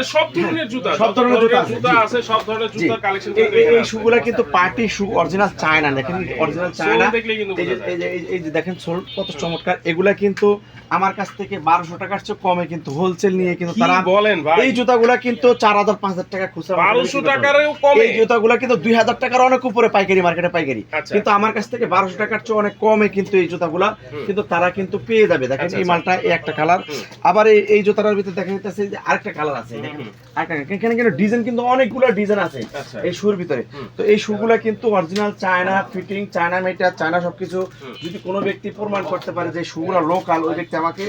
মানে সব ধরনের জুতা সব ধরনের জুতা আছে, জুতা সব ধরনের জি। জুতার কালেকশন এই- শুগুলা কিন্তু পার্টি শু অরিজিনাল চায়না দেখেন অরিজিনাল চায়না। এই যে দেখেন সোল কত চমৎকার। এগুলা কিন্তু আমার কাছ থেকে বারোশো টাকার চেয়ে কমে কিন্তু হোলসেল নিয়ে কিন্তু তারা বলেন এই জুতাগুলা কিন্তু চার হাজার পাঁচ হাজার টাকা খুচরা বারোশো। টাকারও এই জুতাগুলা কিন্তু দুই হাজার টাকার অনেক উপরে পাইকারি মার্কেটে পাইকারি। আচ্ছা। কিন্তু আমার কাছ থেকে বারোশো টাকার চেয়ে অনেক কমে কিন্তু এই জুতাগুলা। কিন্তু তারা কিন্তু পেয়ে যাবে। দেখেন আচ্ছা, এই আচ্ছা। মালটা এই একটা কালার আবার এই এই জুতাটার ভিতরে দেখা যাচ্ছে যে আরেকটা কালার আছে। দেখেন হুম। আরেকটা এখানে কিন্তু ডিজাইন কিন্তু অনেকগুলো ডিজাইন আছে আচ্ছা। এই শুর ভিতরে। তো এই শুগুলা কিন্তু original China fitting China matter China সবকিছু যদি কোনো ব্যক্তি প্রমাণ করতে পারে যে শুগুলা লোকাল ওই ব্যক্তি আমাকে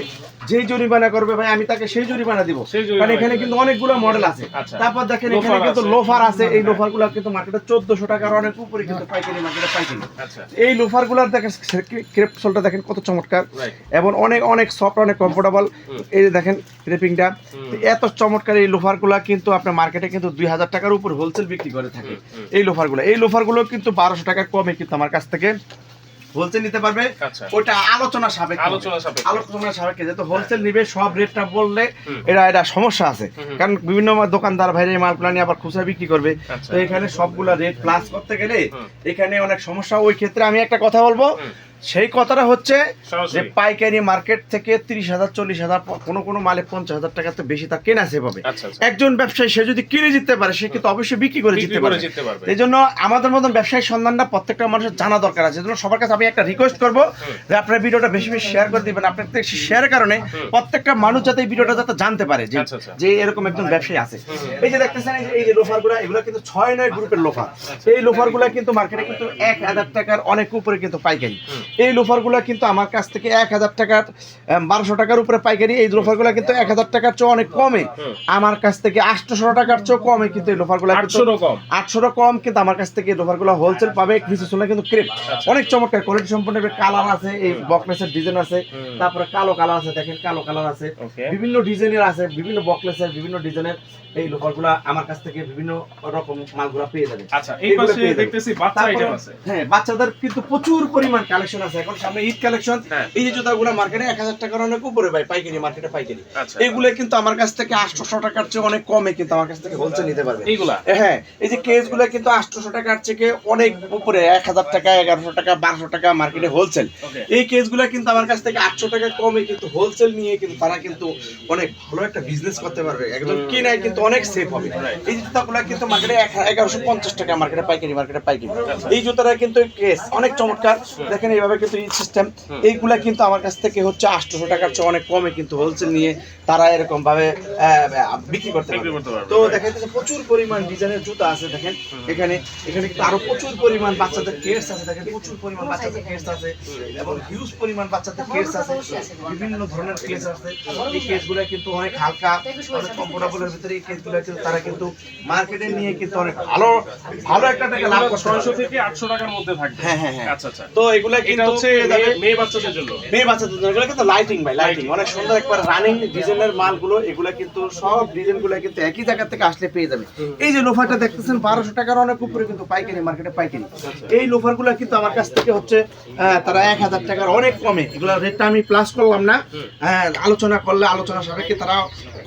যেই জরিমানা করবে ভাই আমি তাকে সেই জরিমানা দিব। কারণ এখানে কিন্তু অনেকগুলো মডেল আছে। আচ্ছা। তারপর দেখেন এখানে কিন্তু লোফার আছে। এই লোফারগুলা কিন্তু মার্কেটে চোদ্দশো টাকার অনেক উপরে কিন্তু পাইকারি মার্কেটে পাইকারি। আচ্ছা। এই লোফারগুলার দেখেন ক্রেপ সোলটা দেখেন কত চমৎকার। এবং অনেক অনেক সফট অনেক কমফোর্টেবল এই দেখেন ক্রেপিংটা। এত চমৎকার এই লোফারগুলা কিন্তু আপনার মার্কেটে কিন্তু দুই হাজার টাকার উপর হোলসেল বিক্রি করে থাকে। এই লোফারগুলো। এই লোফারগুলো কিন্তু বারোশো টাকার কমে কিন্তু আমার কাছ থেকে হোলসেল নিতে পারবে। আচ্ছা। ওটা আলোচনা সাপেক্ষে আলোচনা সাপেক্ষে। আলোচনা সাপেক্ষে। যেহেতু হোলসেল নিবে সব রেটটা বললে এটা এটা সমস্যা আছে। কারণ বিভিন্ন দোকানদার ভাইরে মালগুলা নিয়ে আবার খুচরা বিক্রি করবে। আচ্ছা। তো এখানে সবগুলা রেট প্লাস করতে গেলে এখানে অনেক সমস্যা। ওই ক্ষেত্রে আমি একটা কথা বলব। সেই কথাটা হচ্ছে যে পাইকারি মার্কেট থেকে তিরিশ হাজার চল্লিশ হাজার কোনো কোনো মালে পঞ্চাশ হাজার টাকা তো বেশি তার কেনা সে পাবে আচ্ছা আচ্ছা। একজন ব্যবসায়ী সে যদি কিনে জিততে পারে সে কিন্তু অবশ্যই বিক্রি করে জিততে পারে পারবে। এই জন্য আমাদের মতন ব্যবসায়ী সন্ধানটা প্রত্যেকটা মানুষের জানা দরকার আছে। জন্য সবার কাছে আমি একটা রিকোয়েস্ট করব। যে আপনার ভিডিওটা বেশি বেশি শেয়ার করে দিবেন। আপনার শেয়ারের কারণে প্রত্যেকটা মানুষ যাতে এই ভিডিওটা যাতে জানতে পারে যে আচ্ছা। যে এরকম একজন ব্যবসায়ী আছে। এই যে দেখতেছেন এই যে- লোফারগুলা এগুলো কিন্তু ছয় নয় গ্রুপের লোফার। এই লোফারগুলা কিন্তু মার্কেটে কিন্তু এক হাজার টাকার অনেক উপরে কিন্তু পাইকারি। এই লোফারগুলা কিন্তু আমার কাছ থেকে এক হাজার টাকার বারোশো টাকার উপরে পাইকারি। এই লোফারগুলা কিন্তু এক হাজার টাকার চেয়ে অনেক কমে। আমার কাছ থেকে আটশোশো টাকার চেয়ে কমে কিন্তু এই লোফারগুলা। আটশো রকম আটশোটা কম কিন্তু আমার কাছ থেকে লোফারগুলো হোলসেল পাবে। কিছু শুনলে কিন্তু ক্রেপ অনেক চমৎকার কোয়ালিটি সম্পন্ন কালার আছে। এই বকলেসের ডিজাইন আছে। তারপরে কালো কালার আছে। দেখেন কালো কালার আছে। বিভিন্ন ডিজাইনের আছে। বিভিন্ন বকলেসের বিভিন্ন ডিজাইনের এই লোফারগুলা আমার কাছ থেকে বিভিন্ন রকম মালগুলা পেয়ে যাবে আচ্ছা এই পাশে দেখতেছি বাচ্চা আইটেম আছে। হ্যাঁ বাচ্চাদের কিন্তু প্রচুর পরিমাণ কালেকশন আছে। এখন সামনে ঈদ কালেকশন হ্যাঁ। এই যে জুতাগুলো মার্কেটে এক হাজার টাকার অনেক উপরে ভাই পাইকারি মার্কেটে পাইকারি। আচ্ছা। এগুলো কিন্তু আমার কাছ থেকে আটশোশো টাকার চেয়ে অনেক কমে কিন্তু আমার কাছ থেকে হোলসেল নিতে পারবে। এইগুলা? হ্যাঁ এই যে কেসগুলো কিন্তু আটশোশো টাকার থেকে অনেক উপরে এক হাজার টাকা এগারোশো টাকা বারোশো টাকা মার্কেটে হোলসেল এই কেসগুলো কিন্তু আমার কাছ থেকে আটশো টাকা কমে কিন্তু হোলসেল নিয়ে কিন্তু তারা কিন্তু অনেক ভালো একটা বিজনেস করতে পারবে। একদম। কিনায় কিন্তু অনেক সেফ হবে. এই জুতাগুলো কিন্তু মার্কেটে এগারোশো পঞ্চাশ টাকা মার্কেটে পাইকারি মার্কেটে পাইকারি। আচ্ছা। এই জুতাটা কিন্তু কেস অনেক চমৎকার। দেখেন এইভাবে কিন্তু এই সিস্টেম এইগুলা কিন্তু আমার কাছ থেকে হচ্ছে আটশোশো টাকার চেয়ে অনেক কমে কিন্তু হোলসেল নিয়ে তারা এরকম ভাবে বিক্রি করতে পারবে, তো. দেখা যাচ্ছে প্রচুর পরিমাণ ডিজাইনের জুতা আছে দেখেন। এখানে এখানে কিন্তু আরও প্রচুর পরিমাণ বাচ্চাদের কেস আছে দেখেন। প্রচুর পরিমাণ বাচ্চাদের কেস আছে এবং হিউজ পরিমাণ বাচ্চাদের কেস আছে। বিভিন্ন ধরনের কেস আছে। এই কেসগুলো কিন্তু অনেক হালকা অনেক কমফোর্টেবলের ভিতরে এই কেসগুলো কিন্তু তারা কিন্তু মার্কেটে নিয়ে কিন্তু অনেক ভালো ভালো একটা টাকা লাভ করতে ছয়শো পারবে। থেকে আটশো টাকার মধ্যে থাকবে। হ্যাঁ হ্যাঁ হ্যাঁ। আচ্ছা আচ্ছা। তো এগুলা এটা হচ্ছে মেয়ে- বাচ্চাদের জন্য। মেয়ে বাচ্চাদের জন্য। এগুলো কিন্তু লাইটিং ভাই লাইটিং অনেক সুন্দর একবার রানিং ডিজাইনের মালগুলো এগুলো কিন্তু সব ডিজাইনগুলো কিন্তু একই জায়গা থেকে আসলে পেয়ে যাবে। এই যে লোফারটা দেখতেছেন বারোশো টাকার অনেক উপরে কিন্তু পাইকারি মার্কেটে পাইকারি। এই লোফারগুলো কিন্তু আমার কাছ থেকে হচ্ছে তারা এক হাজার টাকার অনেক কমে। এগুলো রেটটা আমি প্লাস করলাম না। হ্যাঁ, আলোচনা করলে আলোচনা সাপেক্ষে তারা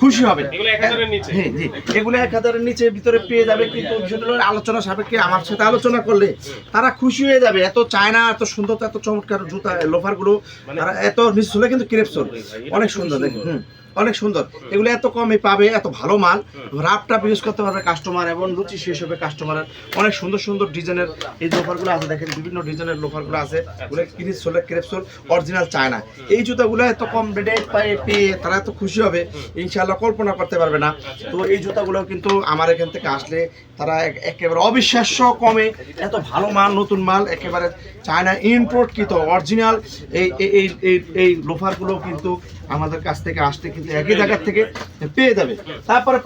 খুশি হবে। এগুলো এক হাজারের নিচে। হ্যাঁ জি। এগুলো এক হাজারের নিচে ভিতরে পেয়ে যাবে। কিন্তু আলোচনা সাপেক্ষে আমার সাথে আলোচনা করলে তারা খুশি হয়ে যাবে। এত চায়না এত সুন্দর এত চমৎকার জুতা লোফারগুলো মানে- তারা এত নিচে কিন্তু ক্রেপসোল অনেক সুন্দর হুম, অনেক সুন্দর। এগুলো এত কমে পাবে এত ভালো মাল। রাপ টাপ ইউজ করতে পারবে কাস্টমার এবং রুচি শেষ হবে কাস্টমারের অনেক সুন্দর সুন্দর ডিজাইনের এই লোফারগুলো আছে। দেখেন বিভিন্ন ডিজাইনের লোফারগুলো আছে। ওগুলো কিরিস সোলে ক্রেপসোল অরিজিনাল চায়না। এই জুতাগুলো এত কম রেটে পায়ে পেয়ে তারা এত খুশি হবে। ইনশাআল্লাহ কল্পনা করতে পারবে না। তো এই জুতাগুলো কিন্তু আমার এখান থেকে আসলে তারা একেবারে অবিশ্বাস্য কমে, এত ভালো মাল, নতুন মাল, একেবারে চায়না ইম্পোর্ট কৃত অরিজিনাল এই এই লোফারগুলো কিন্তু আমাদের কাছ থেকে আসতে কিন্তু একই জায়গার থেকে পেয়ে যাবে। তারপরে